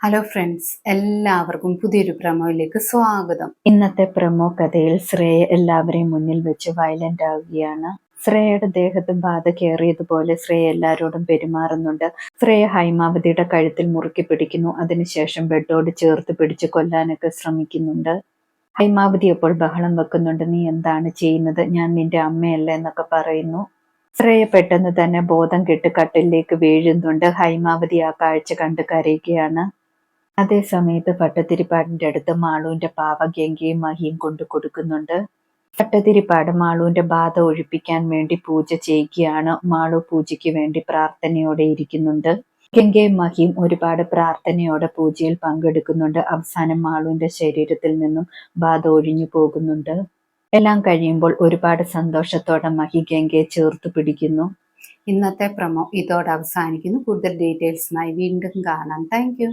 Hello friends എല്ലാവർക്കും പുതിയൊരു പ്രമോയിലേക്ക് സ്വാഗതം. ഇന്നത്തെ പ്രമോ കഥയിൽ ശ്രേയ എല്ലാവരെയും മുന്നിൽ വെച്ച് വയലന്റ് ആവുകയാണ്. ശ്രേയയുടെ ദേഹത്ത് ബാധ കയറിയതുപോലെ ശ്രേയ എല്ലാവരോടും പെരുമാറുന്നുണ്ട്. ശ്രേയ ഹൈമാവതിയുടെ കഴുത്തിൽ മുറുക്കി പിടിക്കുന്നു. അതിനുശേഷം ബെഡോട് ചേർത്ത് പിടിച്ച് കൊല്ലാനൊക്കെ ശ്രമിക്കുന്നുണ്ട്. ഹൈമാവതി അപ്പോൾ ബഹളം വെക്കുന്നുണ്ട്. നീ എന്താണ് ചെയ്യുന്നത്? ഞാൻ നിന്റെ അമ്മയല്ല എന്നൊക്കെ പറയുന്നു. ശ്രേയ പെട്ടെന്ന് തന്നെ ബോധം കെട്ട് കട്ടിലേക്ക് വീഴുന്നുണ്ട്. ഹൈമാവതി ആ കാഴ്ച കണ്ട് കരയുകയാണ്. അതേ സമയത്ത് ഭട്ടതിരിപ്പാടിന്റെ അടുത്ത് മാളുവിന്റെ പാവ ഗംഗയും മഹിയും കൊണ്ടു കൊടുക്കുന്നുണ്ട്. ഭട്ടതിരിപ്പാട് മാളുവിന്റെ ബാധ ഒഴിപ്പിക്കാൻ വേണ്ടി പൂജ ചെയ്യുകയാണ് മാളു പൂജയ്ക്ക് വേണ്ടി പ്രാർത്ഥനയോടെ ഇരിക്കുന്നുണ്ട്. ഗംഗയും മഹിയും ഒരുപാട് പ്രാർത്ഥനയോടെ പൂജയിൽ പങ്കെടുക്കുന്നുണ്ട്. അവസാനം മാളുവിന്റെ ശരീരത്തിൽ നിന്നും ബാധ ഒഴിഞ്ഞു പോകുന്നുണ്ട്. എല്ലാം കഴിയുമ്പോൾ ഒരുപാട് സന്തോഷത്തോടെ മഹി ഗംഗയെ ചേർത്ത് പിടിക്കുന്നു. ഇന്നത്തെ പ്രമോ ഇതോടെ അവസാനിക്കുന്നു. കൂടുതൽ ഡീറ്റെയിൽസിനായി വീണ്ടും കാണാം. താങ്ക്